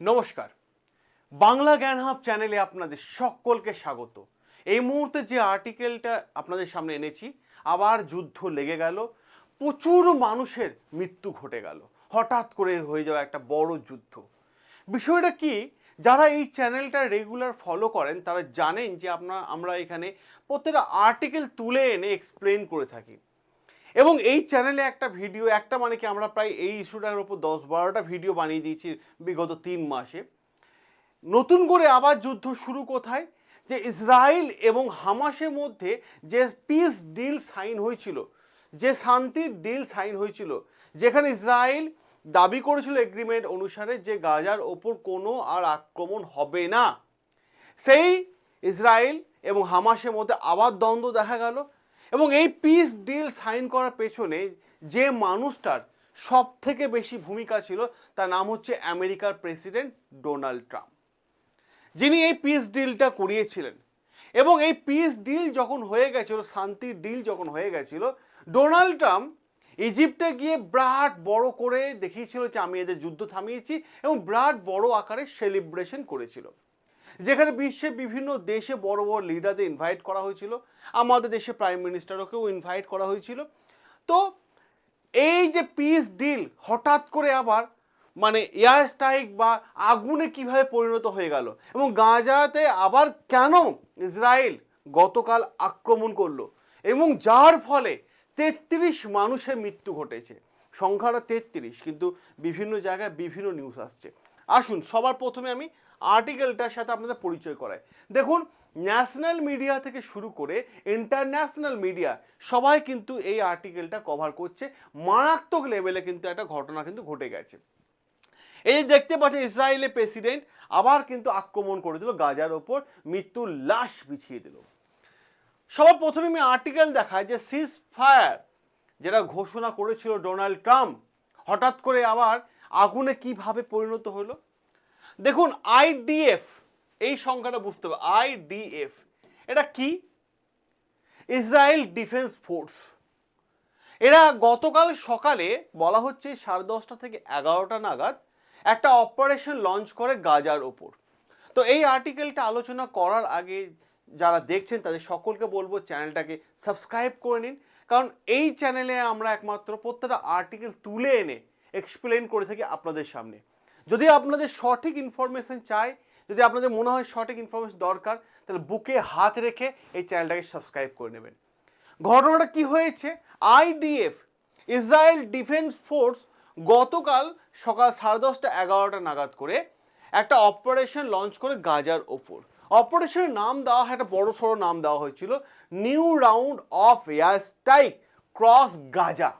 নমস্কার। বাংলা জ্ঞান হাব চ্যানেলে আপনাদের সকলকে স্বাগত। এই মুহূর্তে যে আর্টিকেলটা আপনাদের সামনে এনেছি, আবার যুদ্ধ লেগে গেল, প্রচুর মানুষের মৃত্যু ঘটে গেল, হঠাৎ করে হয়ে যাওয়া একটা বড় যুদ্ধ। বিষয়টা কি, যারা এই চ্যানেলটা রেগুলার ফলো করেন, তারা জানেন যে আপনার, আমরা এখানে প্রত্যেকটা আর্টিকেল তুলে এনে এক্সপ্লেন করে থাকি। এবং এই চ্যানেলে একটা ভিডিও একটা মানে কি আমরা প্রায় এই ইস্যুটার উপর দশ বারোটা ভিডিও বানিয়ে দিয়েছি বিগত তিন মাসে। নতুন করে আবার যুদ্ধ শুরু কোথায়? যে ইসরায়েল এবং হামাসের মধ্যে যে পিস ডিল সাইন হয়েছিল, যে শান্তির ডিল সাইন হয়েছিল, যেখানে ইসরায়েল দাবি করেছিল এগ্রিমেন্ট অনুসারে যে গাজার ওপর কোনো আর আক্রমণ হবে না। সেই ইসরায়েল এবং হামাসের মধ্যে আবার দ্বন্দ্ব দেখা গেল। এবং এই পিস ডিল সাইন করার পেছনে যে মানুষটার সব থেকে বেশি ভূমিকা ছিল, তার নাম হচ্ছে আমেরিকার প্রেসিডেন্ট ডোনাল্ড ট্রাম্প যিনি এই পিস ডিলটা করিয়েছিলেন। এবং এই পিস ডিল যখন হয়ে গেছিল, শান্তির ডিল যখন হয়ে গেছিল ডোনাল্ড ট্রাম্প ইজিপ্টে গিয়ে বিরাট বড় করে দেখিয়েছিল যে আমি এদের যুদ্ধ থামিয়েছি এবং বিরাট বড় আকারে সেলিব্রেশন করেছিল। যেখানে বিশ্বের বিভিন্ন দেশে বড় বড় লিডারদের ইনভাইট করা হয়েছিল। আমাদের দেশে প্রাইম মিনিস্টারকেও ইনভাইট করা হয়েছিল। তো এই যে পিস ডিল হঠাৎ করে আবার মানে এয়ার স্ট্রাইক বা আগুনে কীভাবে পরিণত হয়ে গেল এবং গাজাতে আবার কেন ইসরায়েল গতকাল আক্রমণ করল এবং যার ফলে তেত্রিশ মানুষের মৃত্যু ঘটেছে। সংখ্যাটা তেত্রিশ, কিন্তু বিভিন্ন জায়গায় বিভিন্ন নিউজ আসছে। আসুন, সবার প্রথমে আমি আর্টিকেলটার সাথে আপনাদের পরিচয় করায়। দেখুন ন্যাশনাল মিডিয়া থেকে শুরু করে ইন্টারন্যাশনাল মিডিয়া সবাই কিন্তু এই আর্টিকেলটা কভার করছে। মারাত্মক লেভেলে কিন্তু একটা ঘটনা কিন্তু ঘটে গেছে। এই দেখতে পাচ্ছেন, ইসরায়েলের প্রেসিডেন্ট আবার কিন্তু আক্রমণ করে দিল, গাজার ওপর মৃত্যুর লাশ বিছিয়ে দিল। সবার প্রথমে আমি আর্টিকেল দেখায় যে সিজ ফায়ার যেটা ঘোষণা করেছিল ডোনাল্ড ট্রাম্প, হঠাৎ করে আবার আগুনে কীভাবে পরিণত হলো? দেখুন আইডিএফ এই সংখ্যাটা বুঝতে হবে। আইডিএফ এটা কি? ইসরায়েল ডিফেন্স ফোর্স এরা গতকাল সকালে, বলা হচ্ছে সাড়ে দশটা থেকে এগারোটা নাগাদ, একটা অপারেশন লঞ্চ করে গাজার ওপর। তো এই আর্টিকেলটা আলোচনা করার আগে যারা দেখছেন, তাদের সকলকে বলব চ্যানেলটাকে সাবস্ক্রাইব করে নিন। কারণ এই চ্যানেলে আমরা একমাত্র প্রত্যেকটা আর্টিকেল তুলে এনে এক্সপ্লেন করে থাকি আপনাদের সামনে। যদি আপনাদের সঠিক ইনফরমেশন চাই, যদি আপনাদের মনে হয় সঠিক ইনফরমেশন দরকার, তাহলে বুকে হাত রেখে এই চ্যানেলটাকে সাবস্ক্রাইব করে নেবেন। ঘটনাটা কি হয়েছে? আইডিএফ ইসরায়েল ডিফেন্স ফোর্স গতকাল সকাল সাড়ে দশটা এগারোটা নাগাদ করে একটা অপারেশন লঞ্চ করে গাজার ওপর। অপারেশনের নাম দেওয়া হয়, একটা বড় সড়ো নাম দেওয়া হয়েছিল new round of air strike cross Gaza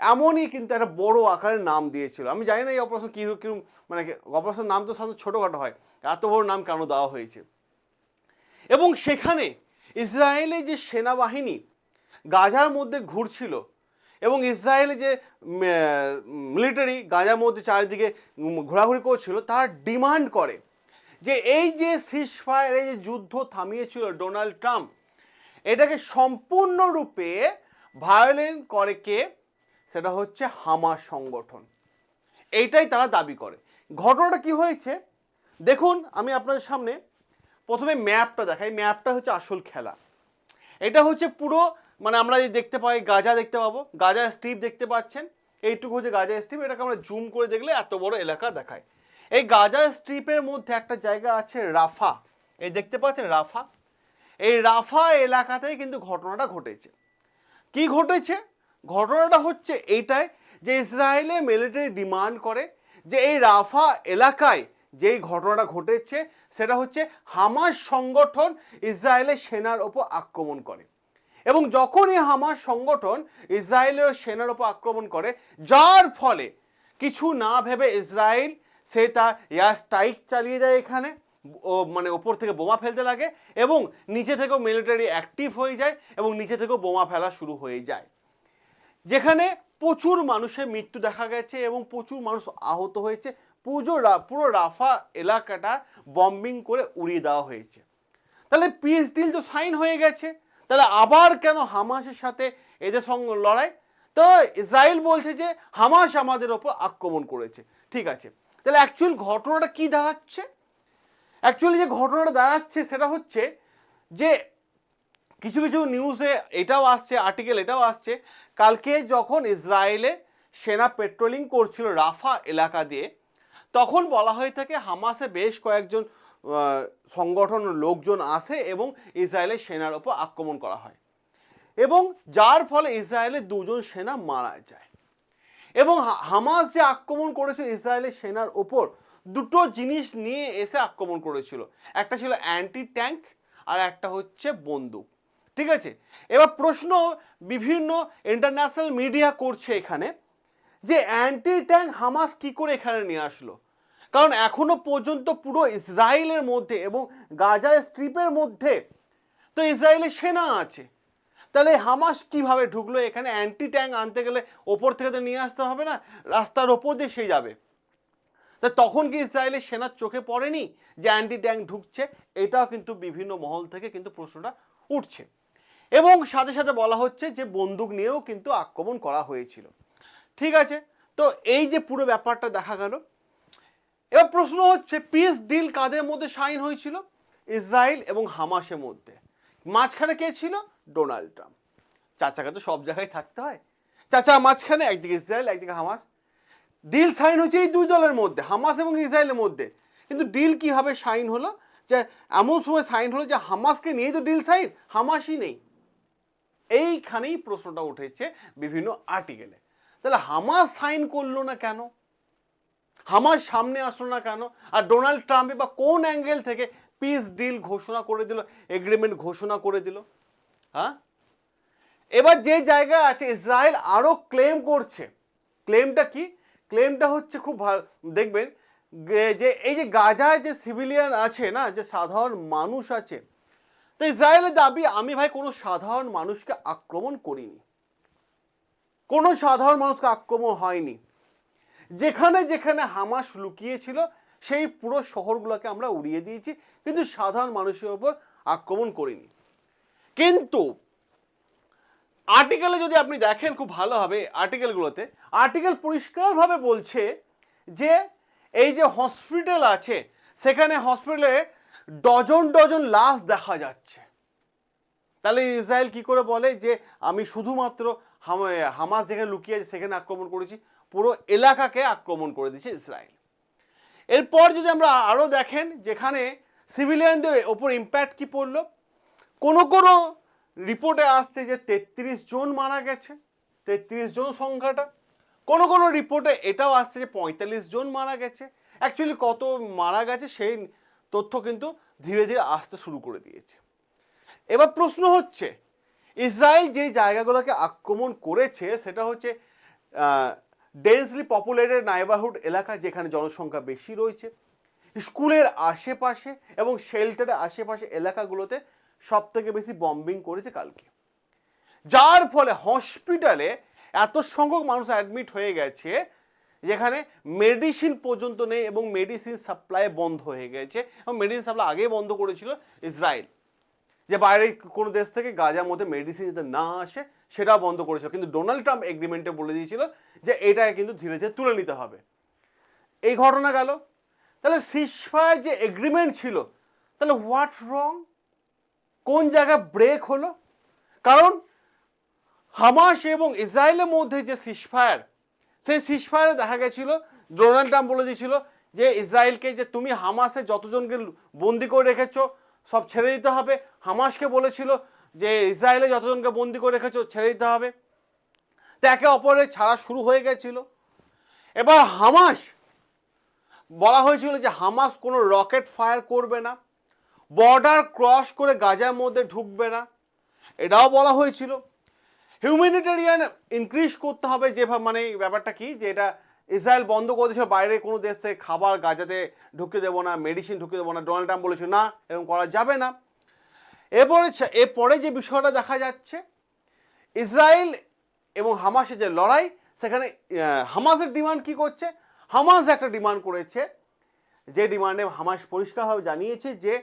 এমনই কিন্তু একটা বড় আকারের নাম দিয়েছিল। আমি জানি না এই অপারেশন কী কীরকম মানে অপারেশন নাম তো সাধারণত ছোটোখাটো হয়। এত বড় নাম কেন দেওয়া হয়েছে? এবং সেখানে ইসরায়েলের যে সেনাবাহিনী গাজার মধ্যে ঘুরছিল এবং ইসরায়েলের যে মিলিটারি গাজার মধ্যে চারিদিকে ঘোরাঘুরি করছিল, তার ডিমান্ড করে যে এই যে সিসফায়ার এই যে যুদ্ধ থামিয়েছিল ডোনাল্ড ট্রাম্প, এটাকে সম্পূর্ণরূপে ভায়োলেন্ট করে কে? সেটা হচ্ছে হামাস সংগঠন। এইটাই তারা দাবি করে। ঘটনাটা কি হয়েছে? দেখুন, আমি আপনাদের সামনে প্রথমে ম্যাপটা দেখাই। ম্যাপটা হচ্ছে আসল খেলা। এটা হচ্ছে পুরো মানে আমরা যে দেখতে পাই, গাজা দেখতে পাবো। গাজা স্ট্রিপ দেখতে পাচ্ছেন। এইটুকু হচ্ছে গাজা স্ট্রিপ। এটাকে আমরা জুম করে দেখলে এত বড় এলাকা দেখায়। এই গাজা স্ট্রিপের মধ্যে একটা জায়গা আছে রাফা। এই দেখতে পাচ্ছেন রাফা? এই রাফা এলাকাতেই কিন্তু ঘটনাটা ঘটেছে। কি ঘটেছে? ঘটনাটা হচ্ছে এইটাই যে ইসরায়েলে মিলিটারি ডিমান্ড করে যে এই রাফা এলাকায় যেই ঘটনাটা ঘটেছে সেটা হচ্ছে হামাস সংগঠন ইসরায়েলের সেনার ওপর আক্রমণ করে। এবং যখনই হামাস সংগঠন ইসরায়েলের সেনার ওপর আক্রমণ করে, যার ফলে কিছু না ভেবে ইসরায়েল সে তা এয়ার স্ট্রাইক চালিয়ে যায় এখানে মানে ওপর থেকে বোমা ফেলতে লাগে এবং নিচে থেকেও মিলিটারি অ্যাক্টিভ হয়ে যায় এবং নিচে থেকেও বোমা ফেলা শুরু হয়ে যায়। যেখানে প্রচুর মানুষের মৃত্যু দেখা গেছে এবং প্রচুর মানুষ আহত হয়েছে। পুজো পুরো রাফা এলাকাটা বম্বিং করে উড়িয়ে দেওয়া হয়েছে। তাহলে পিস ডিল তো সাইন হয়ে গেছে। তাহলে আবার কেন হামাসের সাথে এদের সঙ্গে লড়াই? তো ইসরায়েল বলছে যে হামাস আমাদের ওপর আক্রমণ করেছে। ঠিক আছে। তাহলে অ্যাকচুয়াল ঘটনাটা কি দাঁড়াচ্ছে? অ্যাকচুয়ালি যে ঘটনাটা দাঁড়াচ্ছে সেটা হচ্ছে যে কিছু কিছু নিউজে এটাও আসছে আর্টিকেল এটাও আসছে কালকে যখন ইসরায়েলে সেনা পেট্রোলিং করছিল রাফা এলাকা দিয়ে, তখন বলা হয়ে থাকে হামাসে বেশ কয়েকজন সংগঠন লোকজন আসে এবং ইসরায়েলের সেনার ওপর আক্রমণ করা হয়। এবং যার ফলে ইসরায়েলের দুজন সেনা মারা যায়। এবং হামাস যে আক্রমণ করেছে ইসরায়েলের সেনার ওপর, দুটো জিনিস নিয়ে এসে আক্রমণ করেছিল। একটা ছিল অ্যান্টি ট্যাঙ্ক আর একটা হচ্ছে বন্দুক। ঠিক আছে? এবার প্রশ্ন বিভিন্ন ইন্টারন্যাশনাল মিডিয়া করছে এখানে যে অ্যান্টি ট্যাঙ্ক হামাস কি করে এখানে নিয়ে আসলো? কারণ এখনও পর্যন্ত পুরো ইসরায়েলের মধ্যে এবং গাজা স্ট্রিপের মধ্যে তো ইসরায়েলের সেনা আছে। তাহলে হামাস কীভাবে ঢুকলো? এখানে অ্যান্টি ট্যাঙ্ক আনতে গেলে ওপর থেকে তো নিয়ে আসতে হবে না, রাস্তার ওপর দিয়ে সে যাবে। তা তখন কি ইসরায়েলের সেনার চোখে পড়েনি যে অ্যান্টি ট্যাঙ্ক ঢুকছে? এটাও কিন্তু বিভিন্ন মহল থেকে কিন্তু প্রশ্নটা উঠছে। এবং সাথে সাথে বলা হচ্ছে যে বন্দুক নিয়েও কিন্তু আক্রমণ করা হয়েছিল। ঠিক আছে? তো এই যে পুরো ব্যাপারটা দেখা গেল। এবার প্রশ্ন হচ্ছে পিস ডিল কাদের মধ্যে সাইন হয়েছিল? ইসরায়েল এবং হামাসের মধ্যে। মাঝখানে কে ছিল? Donald Trump. চাচাকে তো সব জায়গায় থাকতে হয়। চাচা, মাঝখানে একদিকে ইসরায়েল, একদিকে হামাস। ডিল সাইন হচ্ছে এই দুই দলের মধ্যে, হামাস এবং ইসরায়েলের মধ্যে। কিন্তু ডিল কীভাবে সাইন হলো? যে এমন সময় সাইন হলো যে হামাসকে নিয়েই তো ডিল সাইন, হামাসই নেই। এইখানেই প্রশ্নটা উঠেছে বিভিন্ন আর্টিকেলে তাহলে হামাস সাইন করল না কেন? হামাস সামনে আসলো না কেন? আর ডোনাল্ড ট্রাম্পে বা কোন অ্যাঙ্গেল থেকে পিস ডিল ঘোষণা করে দিল এগ্রিমেন্ট ঘোষণা করে দিল? হ্যাঁ? এবার যে জায়গায় আছে, ইসরায়েল আরও ক্লেম করছে। ক্লেমটা কি? ক্লেমটা হচ্ছে খুব ভালো, দেখবেন, যে, এই যে গাজায় যে সিভিলিয়ান আছে না, যে সাধারণ মানুষ আছে তো ইসরায়েলের দাবি, আমি ভাই কোনো সাধারণ মানুষকে আক্রমণ করিনি। কোনো সাধারণ মানুষকে আক্রমণ হয়নি। যেখানে যেখানে হামাস লুকিয়েছিল, সেই পুরো শহরগুলোকে আমরা উড়িয়ে দিয়েছি, কিন্তু সাধারণ মানুষের ওপর আক্রমণ করিনি। কিন্তু আর্টিকেলে যদি আপনি দেখেন, খুব ভালো হবে আর্টিকেলগুলোতে। আর্টিকেল পরিষ্কারভাবে বলছে যে, এই যে হসপিটাল আছে, সেখানে হসপিটালে ডজন ডজন লাশ দেখা যাচ্ছে। তাহলে ইসরায়েল কি করে বলে যে, আমি শুধুমাত্র হাম- হামাস যেখানে লুকিয়ে আছে সেখানে আক্রমণ করেছি, পুরো এলাকাকে আক্রমণ করে দিয়েছে ইসরায়েল। এরপর যদি আমরা আরও দেখেন, যেখানে সিভিলিয়ানদের ওপর ইম্প্যাক্ট কি পড়ল, কোনো কোনো রিপোর্টে আসছে যে তেত্রিশ জন মারা গেছে, তেত্রিশ জন সংখ্যাটা। কোনো কোনো রিপোর্টে এটাও আসছে যে পঁয়তাল্লিশ জন মারা গেছে। অ্যাকচুয়ালি কত মারা গেছে সেই তথ্য কিন্তু ধীরে ধীরে আসতে শুরু করে দিয়েছে। এবার প্রশ্ন হচ্ছে, ইসরায়েল যে জায়গাগুলোকে আক্রমণ করেছে, সেটা হচ্ছে ডেন্সলি পপুলেটেড নাইবারহুড এলাকা যেখানে জনসংখ্যা বেশি রয়েছে, স্কুলের আশেপাশে এবং শেল্টারের আশেপাশে এলাকাগুলোতে সব থেকে বেশি বম্বিং করেছে কালকে। যার ফলে হসপিটালে এত সংখ্যক মানুষ অ্যাডমিট হয়ে গেছে যেখানে মেডিসিন পর্যন্ত নেই এবং মেডিসিন সাপ্লাই বন্ধ হয়ে গেছে। এবং মেডিসিন সাপ্লাই আগেই বন্ধ করেছিল ইসরায়েল। যে বাইরে কোনো দেশ থেকে গাজার মধ্যে মেডিসিন যাতে না আসে, সেটাও বন্ধ করেছিল। কিন্তু ডোনাল্ড ট্রাম্প এগ্রিমেন্টে বলে দিয়েছিল যে এটাকে কিন্তু ধীরে ধীরে তুলে নিতে হবে। এই ঘটনা গেল। তাহলে সিসফায়ার যে এগ্রিমেন্ট ছিল, তাহলে হোয়াট রং কোন জায়গায় ব্রেক হলো? কারণ হামাস এবং ইসরায়েলের মধ্যে যে সিসফায়ার সেই সিসফায়ারে দেখা গেছিল, ডোনাল্ড ট্রাম্প বলে দিয়েছিল যে ইসরায়েলকে যে তুমি হামাসে যতজনকে বন্দি করে রেখেছো, সব ছেড়ে দিতে হবে। হামাসকে বলেছিল যে ইসরায়েলে যতজনকে বন্দি করে রেখেছো, ছেড়ে দিতে হবে। তো একে অপরের ছাড়া শুরু হয়ে গেছিল। এবার হামাস, বলা হয়েছিল যে হামাস কোনো রকেট ফায়ার করবে না, বর্ডার ক্রস করে গাজার মধ্যে ঢুকবে না। এটাও বলা হয়েছিল। হিউম্যানিটেরিয়ান ইনক্রিজ করতে হবে যেভাবে মানে ব্যাপারটা কি? যে এটা ইসরায়েল বন্ধ করে দিয়েছিল বাইরে কোনো দেশ থেকে খাবার গাজাতে ঢুকে দেবো না মেডিসিন ঢুকে দেবো না ডোনাল্ড ট্রাম্প বলেছিল না, এরকম করা যাবে না। এরপরে এরপরে যে বিষয়টা দেখা যাচ্ছে ইসরায়েল এবং হামাসের যে লড়াই, সেখানে হামাসের ডিমান্ড কি করছে? হামাস একটা ডিমান্ড করেছে, যে ডিমান্ডে হামাস পরিষ্কারভাবে জানিয়েছে যে,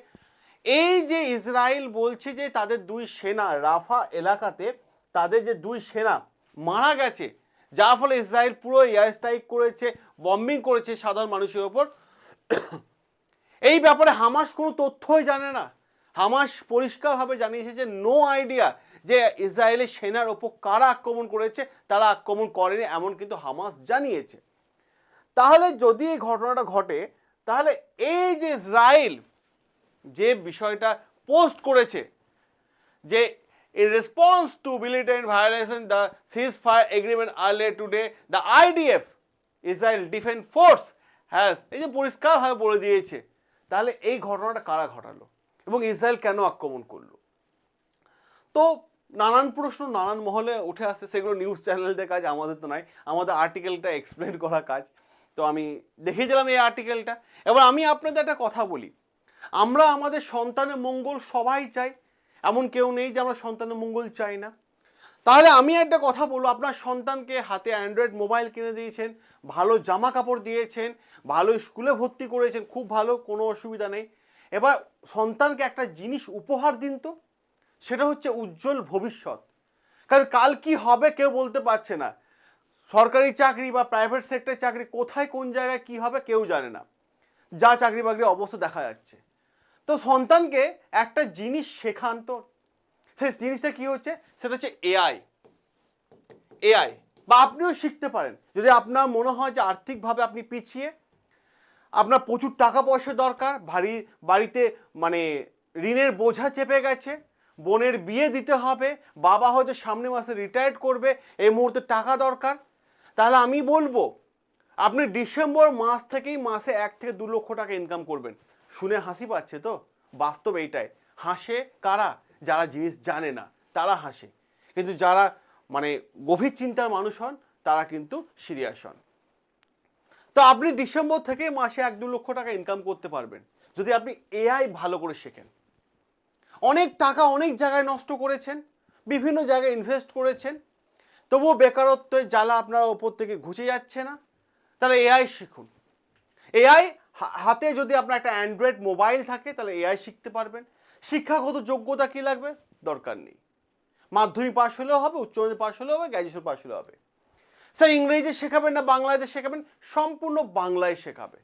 এই যে ইসরায়েল বলছে যে তাদের দুই সেনা, রাফা এলাকাতে তাদের যে দুই সেনা মারা গেছে, যার ফলে ইসরায়েল পুরো এয়ার স্ট্রাইক করেছে বম্বিং করেছে সাধারণ মানুষের ওপর। এই ব্যাপারে হামাস কোনো তথ্যই জানে না। হামাস পরিষ্কারভাবে জানিয়েছে যে নো আইডিয়া যে ইসরায়েলের সেনার ওপর কারা আক্রমণ করেছে, তারা আক্রমণ করেনি এমন কিন্তু হামাস জানিয়েছে। তাহলে যদি এই ঘটনাটা ঘটে, তাহলে এই যে ইসরায়েল যে বিষয়টা পোস্ট করেছে, যে in response to militant violation, the ceasefire agreement earlier today, the IDF Israel Defense Force, has, এই যে পরিষ্কারভাবে বলে দিয়েছে, তাহলে এই ঘটনাটা কারা ঘটালো? এবং ইসরায়েল কেন আক্রমণ করল? তো নানান প্রশ্ন নানান মহলে উঠে আসছে সেগুলো নিউজ চ্যানেলদের কাজ, আমাদের তো নাই, আমাদের আর্টিকেলটা এক্সপ্লেন করা কাজ। তো আমি দেখেছিলাম এই আর্টিকেলটা এবার আমি আপনাদের একটা কথা বলি। আমরা আমাদের সন্তানের মঙ্গল সবাই চাই এমন কেউ নেই যে আমরা সন্তানের মঙ্গল চাই না। তাহলে আমি একটা কথা বলব, আপনার সন্তানকে হাতে অ্যান্ড্রয়েড মোবাইল কিনে দিয়েছেন, ভালো জামা কাপড় দিয়েছেন, ভালো স্কুলে ভর্তি করেছেন, খুব ভালো, কোনো অসুবিধা নেই। এবার সন্তানকে একটা জিনিস উপহার দিন তো, সেটা হচ্ছে উজ্জ্বল ভবিষ্যৎ। কারণ কাল কি হবে কেউ বলতে পারছে না। সরকারি চাকরি বা প্রাইভেট সেক্টর চাকরি কোথায়, কোন জায়গায় কি হবে কেউ জানে না। যা চাকরি বাকরির অবস্থা দেখা যাচ্ছে। তো সন্তানকে একটা জিনিস শেখান তো। সেই জিনিসটা কি হচ্ছে? সেটা হচ্ছে এআই এআই বা আপনিও শিখতে পারেন। যদি আপনার মনে হয় যে আর্থিকভাবে আপনি পিছিয়ে, আপনার প্রচুর টাকা পয়সা দরকার ভারী বাড়িতে মানে ঋণের বোঝা চেপে গেছে, বোনের বিয়ে দিতে হবে, বাবা হয়তো সামনে মাসে রিটায়ার্ড করবে, এই মুহূর্তে টাকা দরকার, তাহলে আমি বলব, আপনি ডিসেম্বর মাস থেকেই মাসে এক থেকে দু লক্ষ টাকা ইনকাম করবেন। শুনে হাসি পাচ্ছে তো? বাস্তব এইটাই। হাসে কারা? যারা জিনিস জানে না, তারা হাসে। কিন্তু যারা মানে গভীর চিন্তার মানুষ হন, তারা কিন্তু সিরিয়াস হন। তো আপনি ডিসেম্বর থেকে মাসে এক দু লক্ষ টাকা ইনকাম করতে পারবেন, যদি আপনি এআই ভালো করে শেখেন। অনেক টাকা অনেক জায়গায় নষ্ট করেছেন, বিভিন্ন জায়গায় ইনভেস্ট করেছেন, তবুও বেকারত্বের জ্বালা আপনার ওপর থেকে ঘুচে যাচ্ছে না। তাহলে এআই শিখুন। এআই হাতে যদি আপনার একটা অ্যান্ড্রয়েড মোবাইল থাকে, তাহলে এআই শিখতে পারবেন। শিক্ষাগত যোগ্যতা কী লাগবে? দরকার নেই। মাধ্যমিক পাশ হলেও হবে, উচ্চ মাধ্যমিক পাশ হলেও হবে গ্র্যাজুয়েশন পাশ হলেও হবে। স্যার, ইংরেজি শেখাবেন না, বাংলাতে শেখাবেন, সম্পূর্ণ বাংলায় শেখাবে।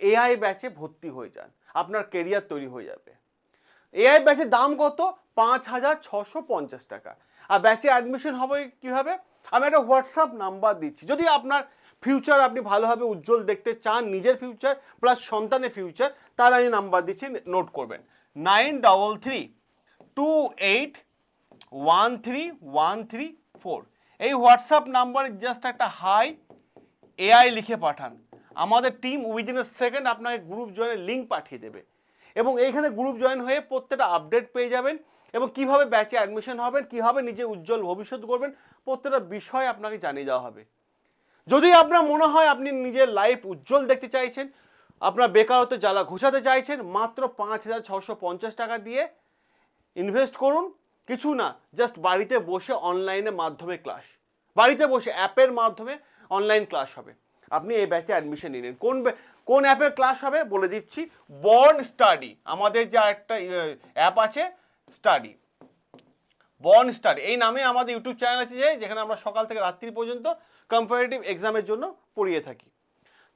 এআই ব্যাচে ভর্তি হয়ে যান, আপনার কেরিয়ার তৈরি হয়ে যাবে। এআই ব্যাচের দাম কত? পাঁচ হাজার ছশো পঞ্চাশ টাকা। আর ব্যাচে অ্যাডমিশন হবে কীভাবে? আমি একটা হোয়াটসঅ্যাপ নাম্বার দিচ্ছি। যদি আপনার ফিউচার আপনি ভালোভাবে উজ্জ্বল দেখতে চান, নিজের ফিউচার প্লাস সন্তানের ফিউচার তাহলে আমি নাম্বার দিচ্ছি নোট করবেন। Nine double three two eight one three one three four এই হোয়াটসঅ্যাপ নাম্বারে জাস্ট একটা হাই এআই লিখে পাঠান। আমাদের টিম উইদিন এ সেকেন্ড আপনাকে গ্রুপ জয়েনের লিঙ্ক পাঠিয়ে দেবে। এবং এইখানে গ্রুপ জয়েন হয়ে প্রত্যেকটা আপডেট পেয়ে যাবেন এবং কীভাবে ব্যাচে অ্যাডমিশন হবেন, কীভাবে নিজে উজ্জ্বল ভবিষ্যৎ করবেন প্রত্যেকটা বিষয় আপনাকে জানিয়ে দেওয়া হবে। যদি আপনার মনে হয় আপনি নিজের লাইফ উজ্জ্বল দেখতে চাইছেন, আপনার বেকারত্ব জ্বালা ঘোষাতে চাইছেন, মাত্র পাঁচ হাজার ছশো পঞ্চাশ টাকা দিয়ে ইনভেস্ট করুন। কিছু না জাস্ট বাড়িতে বসে অনলাইনের মাধ্যমে ক্লাস বাড়িতে বসে অ্যাপের মাধ্যমে অনলাইন ক্লাস হবে। আপনি এই ব্যাচে অ্যাডমিশন নিন কোন কোন অ্যাপের ক্লাস হবে? বলে দিচ্ছি বর্ন স্টাডি আমাদের যে একটা অ্যাপ আছে স্টাডি বর্ন স্টার এই নামে আমাদের ইউটিউব চ্যানেল আছে যে, যেখানে আমরা সকাল থেকে রাত্রি পর্যন্ত কম্পারেটিভ এক্সামের জন্য পড়িয়ে থাকি।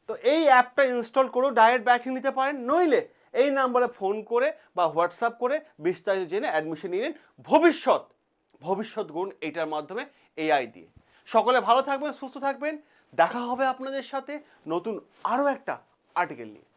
তো এই অ্যাপটা ইনস্টল করেও ডাইরেক্ট ব্যাচ নিতে পারেন, নইলে এই নাম্বারে ফোন করে বা হোয়াটসঅ্যাপ করে বিস্তারিত জেনে অ্যাডমিশন নিয়ে নিন। ভবিষ্যৎ ভবিষ্যৎ গুণ এইটার মাধ্যমে এআই দিয়ে। সকলে ভালো থাকবেন, সুস্থ থাকবেন। দেখা হবে আপনাদের সাথে নতুন আরও একটা আর্টিকেল নিয়ে।